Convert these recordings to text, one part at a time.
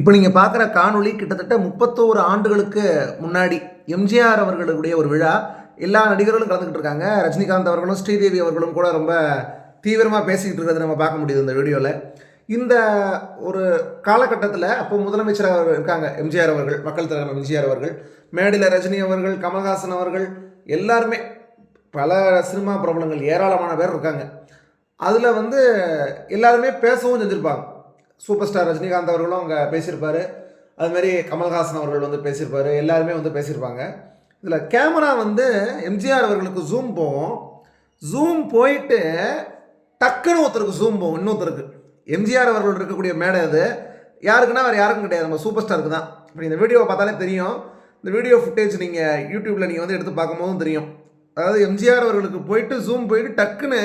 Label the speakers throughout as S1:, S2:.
S1: இப்போ நீங்கள் பார்க்குற காணொளி கிட்டத்தட்ட முப்பத்தோரு ஆண்டுகளுக்கு முன்னாடி எம்ஜிஆர் அவர்களுடைய ஒரு விழா. எல்லா நடிகர்களும் கலந்துக்கிட்டு இருக்காங்க. ரஜினிகாந்த் அவர்களும் ஸ்ரீதேவி அவர்களும் கூட ரொம்ப தீவிரமாக பேசிக்கிட்டு இருக்கிறத நம்ம பார்க்க முடியுது இந்த வீடியோவில் இந்த ஒரு காலகட்டத்தில் அப்போ முதலமைச்சர் அவர் இருக்காங்க எம்ஜிஆர் அவர்கள் மக்கள் தலைவர் எம்ஜிஆர் அவர்கள் மேடையில் ரஜினி அவர்கள் கமல்ஹாசன் அவர்கள் எல்லாருமே பல சினிமா பிரபலங்கள் ஏராளமான பேர் இருக்காங்க. அதில் வந்து எல்லாருமே பேசவும் செஞ்சுருப்பாங்க. சூப்பர் ஸ்டார் ரஜினிகாந்த் அவர்களும் அங்கே பேசியிருப்பார். அதுமாரி கமல்ஹாசன் அவர்கள் வந்து பேசியிருப்பார். எல்லாருமே வந்து பேசியிருப்பாங்க. இதில் கேமரா வந்து எம்ஜிஆர் அவர்களுக்கு ஜூம் போகும். ஜூம் போயிட்டு டக்குன்னு ஒருத்தருக்கு ஜூம் போகும். இன்னொருத்தருக்கு. எம்ஜிஆர் அவர்கள் இருக்கக்கூடிய மேடை அது. யாருக்குன்னா வேறு யாருக்கும் கிடையாது. நம்ம சூப்பர் ஸ்டாருக்கு தான். இப்போ இந்த வீடியோவை பார்த்தாலே தெரியும். இந்த வீடியோ ஃபுட்டேஜ் நீங்கள் யூடியூப்பில் நீங்கள் வந்து எடுத்து பார்க்கும்போதும் தெரியும். அதாவது எம்ஜிஆர் அவர்களுக்கு போயிட்டு ஜூம் போயிட்டு டக்குன்னு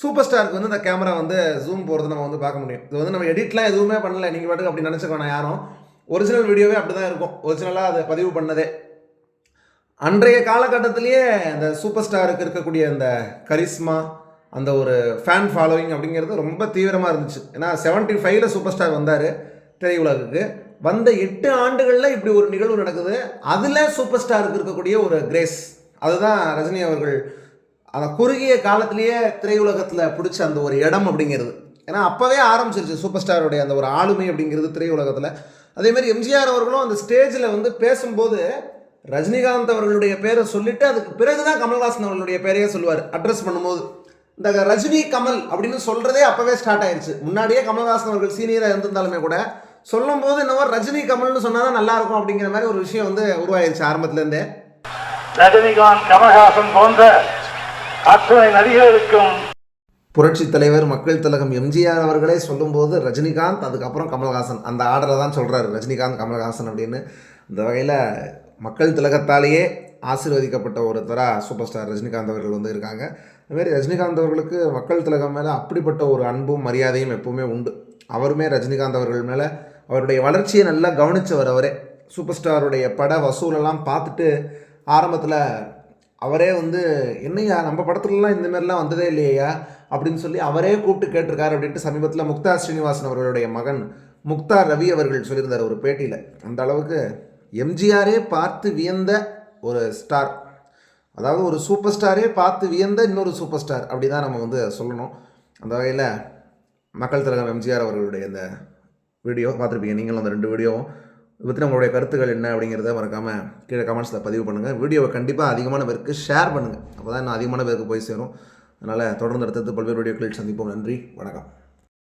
S1: சூப்பர் ஸ்டாருக்கு வந்து இந்த கேமரா வந்து ஜூம் போகிறது நம்ம வந்து பார்க்க முடியும். இது வந்து நம்ம எடிட்லாம் எதுவுமே பண்ணல. நீங்கள் பாட்டுக்கு அப்படி நினச்சிக்க வேணாம் யாரும். ஒரிஜினல் வீடியோவே அப்படி தான் இருக்கும் ஒரிஜினலாக அதை பதிவு பண்ணதே. அன்றைய காலகட்டத்திலேயே அந்த சூப்பர் ஸ்டாருக்கு இருக்கக்கூடிய அந்த கரிஸ்மா அந்த ஒரு ஃபேன் ஃபாலோவிங் அப்படிங்கிறது ரொம்ப தீவிரமாக இருந்துச்சு. ஏன்னா செவன்ட்டி ஃபைவ்ல சூப்பர் ஸ்டார் வந்தார் திரையுலகுக்கு வந்த எட்டு ஆண்டுகளில் இப்படி ஒரு நிகழ்வு நடக்குது. அதில் சூப்பர் ஸ்டாருக்கு இருக்கக்கூடிய ஒரு கிரேஸ். அதுதான் ரஜினி அவர்கள் அந்த குறுகிய காலத்திலேயே திரையுலகத்தில் பிடிச்ச அந்த ஒரு இடம் அப்படிங்கிறது. ஏன்னா அப்போவே ஆரம்பிச்சிருச்சு சூப்பர் ஸ்டாருடைய அந்த ஒரு ஆளுமை அப்படிங்கிறது திரையுலகத்தில். அதேமாதிரி எம்ஜிஆர் அவர்களும் அந்த ஸ்டேஜில் வந்து பேசும்போது ரஜினிகாந்த் அவர்களுடைய பேரை சொல்லிட்டு அதுக்கு பிறகு தான் கமல்ஹாசன் அவர்களுடைய பேரையே சொல்லுவார் அட்ரஸ் பண்ணும்போது. இந்த ரஜினி கமல் அப்படின்னு சொல்கிறதே அப்போவே ஸ்டார்ட் ஆயிடுச்சு முன்னாடியே கமல்ஹாசன் அவர்கள் சீனியராக இருந்திருந்தாலுமே கூட சொல்லும் போது என்னவோ ரஜினி கமல்னு சொன்னால் தான் நல்லா இருக்கும் அப்படிங்கிற மாதிரி ஒரு விஷயம் வந்து உருவாயிருச்சு ஆரம்பத்துலேருந்தே.
S2: ரஜினிகாந்த் கமல்ஹாசன் போன்ற அத்தனை நடிகர்களுக்கும்
S1: புரட்சி தலைவர் மக்கள் திலகம் எம்ஜிஆர் அவர்களே சொல்லும்போது ரஜினிகாந்த் அதுக்கப்புறம் கமல்ஹாசன். அந்த ஆர்டரை தான் சொல்கிறாரு ரஜினிகாந்த் கமல்ஹாசன் அப்படின்னு. இந்த வகையில் மக்கள் திலகத்தாலேயே ஆசீர்வதிக்கப்பட்ட ஒருத்தராக சூப்பர் ஸ்டார் ரஜினிகாந்த் அவர்கள் வந்து இருக்காங்க. அதுமாரி ரஜினிகாந்த் அவர்களுக்கு மக்கள் திலகம் மேலே அப்படிப்பட்ட ஒரு அன்பும் மரியாதையும் எப்பவுமே உண்டு. அவருமே ரஜினிகாந்த் அவர்கள் மேலே அவருடைய வளர்ச்சியை நல்லா கவனித்தவர் அவரே. சூப்பர் ஸ்டாருடைய பட வசூலெல்லாம் பார்த்துட்டு ஆரம்பத்தில் அவரே வந்து என்னையா நம்ம படத்துலலாம் இந்த மாதிரிலாம் வந்ததே இல்லையா அப்படின்னு சொல்லி அவரே கூப்பிட்டு கேட்டிருக்காரு அப்படின்ட்டு சமீபத்தில் முக்தார் ஸ்ரீனிவாசன் அவர்களுடைய மகன் முக்தார் ரவி அவர்கள் சொல்லியிருந்தார் ஒரு பேட்டியில். அந்த அளவுக்கு எம்ஜிஆரே பார்த்து வியந்த ஒரு ஸ்டார். அதாவது ஒரு சூப்பர் ஸ்டாரே பார்த்து வியந்த இன்னொரு சூப்பர் ஸ்டார். அப்படி தான் நம்ம வந்து சொல்லணும். அந்த வகையில் மக்கள் திலகம் எம்ஜிஆர் அவர்களுடைய அந்த வீடியோ பார்த்துருப்பீங்க. நீங்களும் அந்த ரெண்டு வீடியோவும். இதை பற்றி உங்களுடைய கருத்துக்கள் என்ன அப்படிங்கிறத மறக்காமல் கீழே கமெண்ட்ஸில் பதிவு பண்ணுங்கள் வீடியோவை கண்டிப்பாக அதிகமான பேருக்கு ஷேர் பண்ணுங்கள் அப்போ தான் இன்னும் அதிகமான பேருக்கு போய் சேரும். அதனால் தொடர்ந்து அடுத்தது பல்வேறு வீடியோக்களில் சந்திப்போம். நன்றி. வணக்கம்.